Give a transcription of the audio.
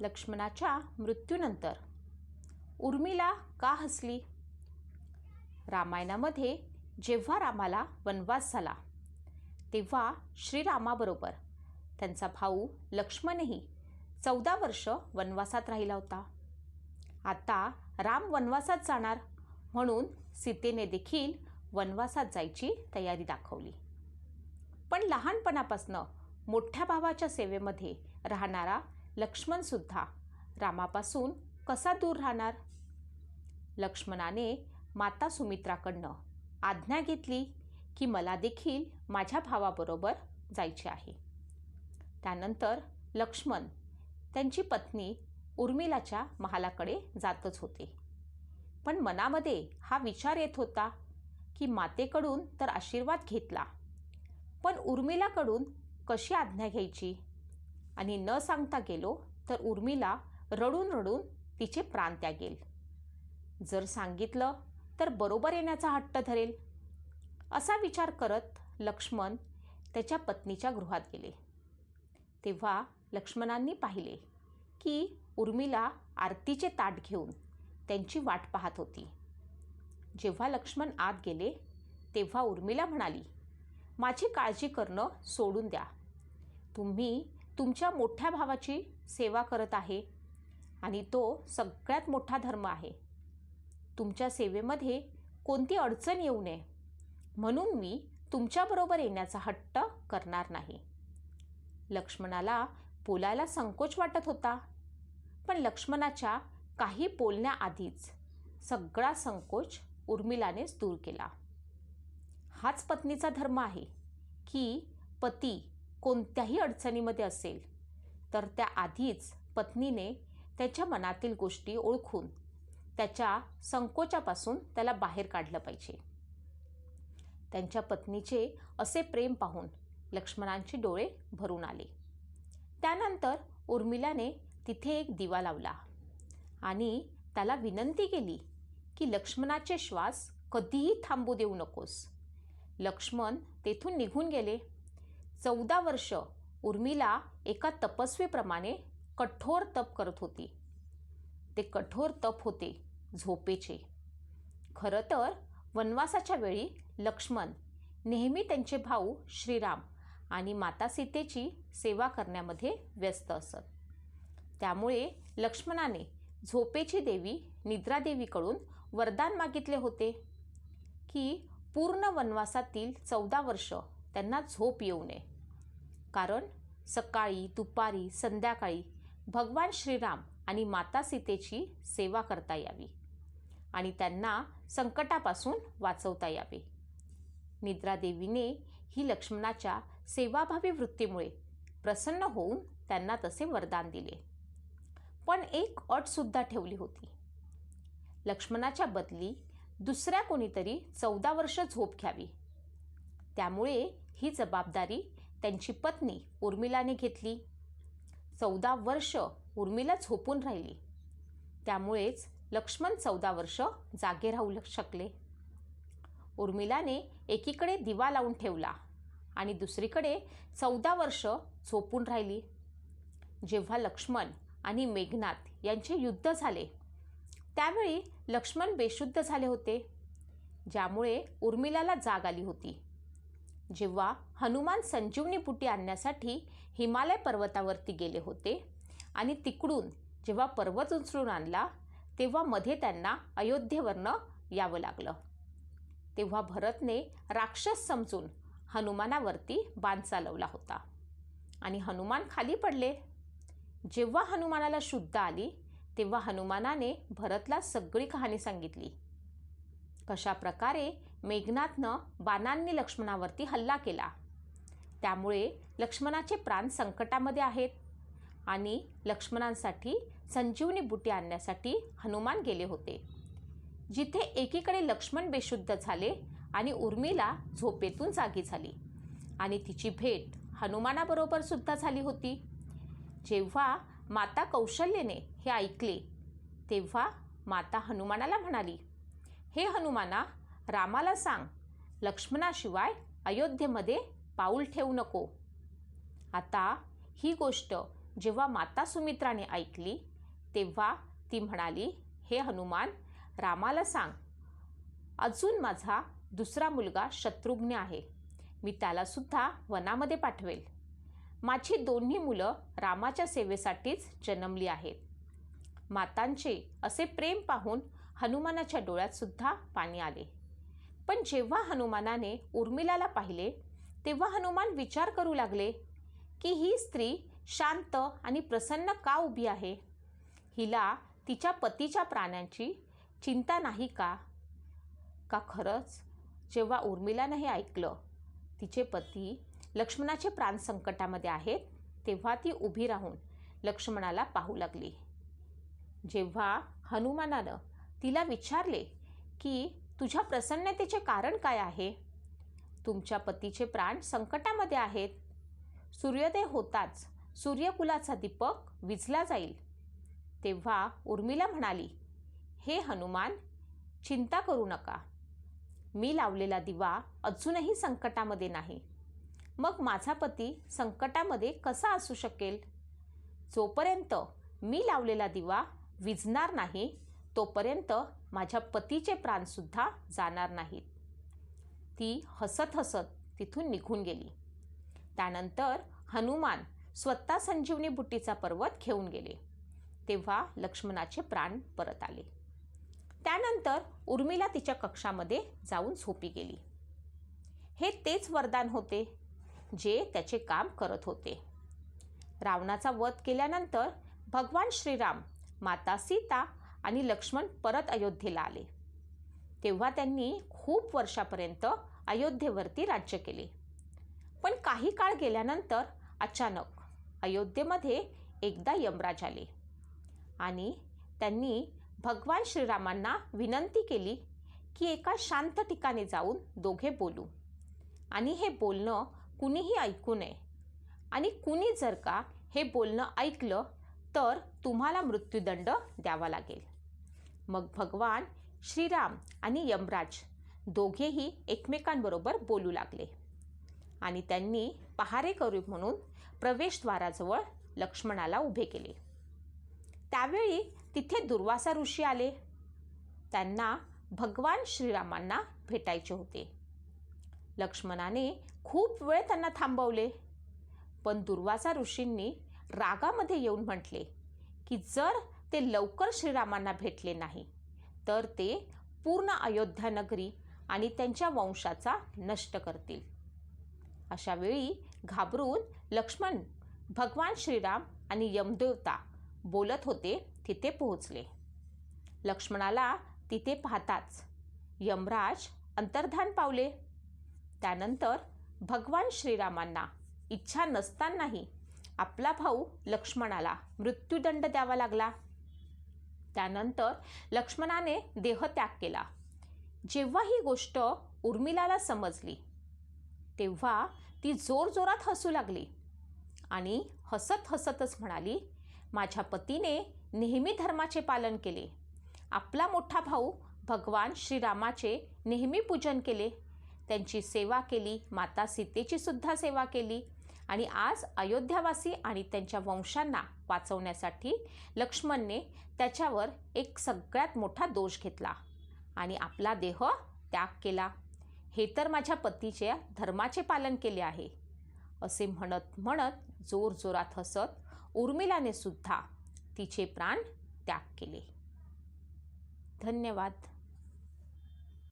लक्ष्मणाच्या मृत्यूनंतर. उर्मिला का हसली? रामायणामध्ये जेव्हा रामाला वनवास झाला तेव्हा श्रीरामाबरोबर त्यांचा भाऊ लक्ष्मणही चौदा वर्ष वनवासात राहिला होता. आता राम वनवासात जाणार म्हणून सीतेने देखील वनवासात जायची तयारी दाखवली. पण लहानपणापासनं मोठ्या भावाच्या सेवेमध्ये राहणारा लक्ष्मणसुद्धा रामापासून कसा दूर राहणार? लक्ष्मणाने माता सुमित्राकडनं आज्ञा घेतली की मला देखील माझ्या भावाबरोबर जायचे आहे. त्यानंतर लक्ष्मण त्यांची पत्नी उर्मिलाच्या महालाकडे जातच होते. पण मनामध्ये हा विचार येत होता की मातेकडून तर आशीर्वाद घेतला पण उर्मिलाकडून कशी आज्ञा घ्यायची? आणि न सांगता गेलो तर उर्मिला रडून रडून तिचे प्राण त्यागेल. जर सांगितलं तर बरोबर येण्याचा हट्ट धरेल असा विचार करत लक्ष्मण त्याच्या पत्नीच्या गृहात गेले. तेव्हा लक्ष्मणांनी पाहिले की उर्मिला आरतीचे ताट घेऊन त्यांची वाट पाहत होती. जेव्हा लक्ष्मण आत गेले तेव्हा उर्मिला म्हणाली माझी काळजी करणं सोडून द्या. तुम्ही तुमच्या मोठ्या भावाची सेवा करत आहे आणि तो सगळ्यात मोठा धर्म आहे. तुमच्या सेवेमध्ये कोणती अडचण येऊ नये म्हणून मी तुमच्याबरोबर येण्याचा हट्ट करणार नाही. लक्ष्मणाला बोलायला संकोच वाटत होता पण लक्ष्मणाच्या काही बोलण्याआधीच सगळा संकोच उर्मिलानेच दूर केला. हाच पत्नीचा धर्म आहे की पती कोणत्याही अडचणीमध्ये असेल तर त्या आधीच पत्नीने त्याच्या मनातील गोष्टी ओळखून त्याच्या संकोचापासून त्याला बाहेर काढलं पाहिजे. त्यांच्या पत्नीचे असे प्रेम पाहून लक्ष्मणांचे डोळे भरून आले. त्यानंतर उर्मिलाने तिथे एक दिवा लावला आणि त्याला विनंती केली की लक्ष्मणाचे श्वास कधीही थांबू देऊ नकोस. लक्ष्मण तेथून निघून गेले. चौदा वर्ष उर्मिला एका तपस्वीप्रमाणे कठोर तप करत होती. ते कठोर तप होते झोपेचे. खरं तर वनवासाच्या वेळी लक्ष्मण नेहमी त्यांचे भाऊ श्रीराम आणि माता सीतेची सेवा करण्यामध्ये व्यस्त असत. त्यामुळे लक्ष्मणाने झोपेची देवी निद्रादेवीकडून वरदान मागितले होते की पूर्ण वनवासातील चौदा वर्ष त्यांना झोप येऊ नये. कारण सकाळी दुपारी संध्याकाळी भगवान श्रीराम आणि माता सीतेची सेवा करता यावी आणि त्यांना संकटापासून वाचवता यावे. निद्रादेवीने ही लक्ष्मणाच्या सेवाभावी वृत्तीमुळे प्रसन्न होऊन त्यांना तसे वरदान दिले. पण एक अटसुद्धा ठेवली होती. लक्ष्मणाच्या बदली दुसऱ्या कोणीतरी चौदा वर्ष झोप घ्यावी. त्यामुळे ही जबाबदारी त्यांची पत्नी उर्मिलाने घेतली. चौदा वर्ष उर्मिला झोपून राहिली. त्यामुळेच लक्ष्मण चौदा वर्ष जागे राहू शकले. उर्मिलाने एकीकडे दिवा लावून ठेवला आणि दुसरीकडे चौदा वर्ष झोपून राहिली. जेव्हा लक्ष्मण आणि मेघनाथ यांचे युद्ध झाले त्यावेळी लक्ष्मण बेशुद्ध झाले होते ज्यामुळे उर्मिलाला जाग आली होती. जेव्हा हनुमान संजीवनी पुटी आणण्यासाठी हिमालय पर्वतावरती गेले होते आणि तिकडून जेव्हा पर्वत उचलून आणला तेव्हा मध्ये त्यांना अयोध्येवरनं यावं लागलं. तेव्हा भरतने राक्षस समजून हनुमानावरती बाण चालवला होता आणि हनुमान खाली पडले. जेव्हा हनुमानाला शुद्ध आली तेव्हा हनुमानाने भरतला सगळी कहाणी सांगितली. कशा प्रकारे मेघनाथनं बाणांनी लक्ष्मणावरती हल्ला केला. त्यामुळे लक्ष्मणाचे प्राण संकटामध्ये आहेत आणि लक्ष्मणांसाठी संजीवनी बुटी आणण्यासाठी हनुमान गेले होते. जिथे एकीकडे लक्ष्मण बेशुद्ध झाले आणि उर्मिला झोपेतून जागी झाली आणि तिची भेट हनुमानाबरोबर सुद्धा झाली होती. जेव्हा माता कौशल्यने हे ऐकले तेव्हा माता हनुमानाला म्हणाली हे हनुमाना रामाला सांग लक्ष्मणाशिवाय अयोध्येमध्ये पाऊल ठेवू नको. आता ही गोष्ट जेव्हा माता सुमित्राने ऐकली तेव्हा ती म्हणाली हे हनुमान रामाला सांग अजून माझा दुसरा मुलगा शत्रुघ्न आहे. मी त्यालासुद्धा वनामध्ये पाठवेल. माझी दोन्ही मुलं रामाच्या सेवेसाठीच जन्मली आहेत. मातांचे असे प्रेम पाहून हनुमानाच्या डोळ्यातसुद्धा पाणी आले. पण जेव्हा हनुमानाने उर्मिलाला पाहिले तेव्हा हनुमान विचार करू लागले की ही स्त्री शांत आणि प्रसन्न का उभी आहे? हिला तिच्या पतीच्या प्राण्यांची चिंता नाही का? का खरंच? जेव्हा उर्मिलानं हे ऐकलं तिचे पती लक्ष्मणाचे प्राण संकटामध्ये आहेत तेव्हा ती उभी राहून लक्ष्मणाला पाहू लागली. जेव्हा हनुमानानं तिला विचारले की तुझ्या प्रसन्नतेचे कारण काय आहे? तुमच्या पतीचे प्राण संकटामध्ये आहेत. सूर्योदय होताच. सूर्यकुलाचा दीपक विझला जाईल. तेव्हा उर्मिला म्हणाली हे हनुमान चिंता करू नका. मी लावलेला दिवा अजूनही संकटामध्ये नाही. मग माझा पती संकटामध्ये कसा असू शकेल? जोपर्यंत मी लावलेला दिवा विझणार नाही तोपर्यंत माझ्या पतीचे प्राणसुद्धा जाणार नाहीत. ती हसत हसत तिथून निघून गेली. त्यानंतर हनुमान स्वतः संजीवनी बुट्टीचा पर्वत घेऊन गेले. तेव्हा लक्ष्मणाचे प्राण परत आले. त्यानंतर उर्मिला तिच्या कक्षामध्ये जाऊन झोपी गेली. हे तेच वरदान होते जे त्याचे काम करत होते. रावणाचा वध केल्यानंतर भगवान श्रीराम माता सीता आणि लक्ष्मण परत अयोध्येला आले. तेव्हा त्यांनी खूप वर्षापर्यंत अयोध्येवरती राज्य केले. पण काही काळ गेल्यानंतर अचानक अयोध्येमध्ये एकदा यमराज आले आणि त्यांनी भगवान श्रीरामांना विनंती केली की एका शांत ठिकाणी जाऊन दोघे बोलू आणि हे बोलणं कुणीही ऐकू नये आणि कुणी जर का हे बोलणं ऐकलं तर तुम्हाला मृत्यूदंड द्यावा लागेल. मग भगवान श्रीराम आणि यमराज दोघेही एकमेकांबरोबर बोलू लागले. आणि त्यांनी पहारे करू म्हणून प्रवेशद्वाराजवळ लक्ष्मणाला उभे केले. त्यावेळी तिथे दुर्वासा ऋषी आले. त्यांना भगवान श्रीरामांना भेटायचे होते. लक्ष्मणाने खूप वेळ त्यांना थांबवले. पण दुर्वासा ऋषींनी रागामध्ये येऊन म्हटले की जर ते लवकर श्रीरामांना भेटले नाही तर ते पूर्ण अयोध्या नगरी आणि त्यांच्या वंशाचा नष्ट करतील. अशा वेळी घाबरून लक्ष्मण भगवान श्रीराम आणि यमदेवता बोलत होते तिथे पोहोचले. लक्ष्मणाला तिथे पाहताच यमराज अंतर्धान पावले. त्यानंतर भगवान श्रीरामांना इच्छा नसतानाही आपला भाऊ लक्ष्मणाला मृत्यूदंड द्यावा लागला. त्यानंतर लक्ष्मणाने देहत्याग केला. जेव्हा ही गोष्ट उर्मिलाला समजली तेव्हा ती जोरजोरात हसू लागली आणि हसत हसतच म्हणाली माझ्या पतीने नेहमी धर्माचे पालन केले. आपला मोठा भाऊ भगवान श्रीरामाचे नेहमी पूजन केले. त्यांची सेवा केली माता सीतेची सुद्धा सेवा केली. आणि आज अयोध्यावासी आणि त्यांच्या वंशांना वाचवण्यासाठी लक्ष्मणने त्याच्यावर एक सगळ्यात मोठा दोष घेतला आणि आपला देह त्याग केला. हे तर माझ्या पतीच्या धर्माचे पालन केले आहे. असे म्हणत म्हणत जोरजोरात हसत उर्मिलाने सुद्धा तिचे प्राण त्याग केले. धन्यवाद.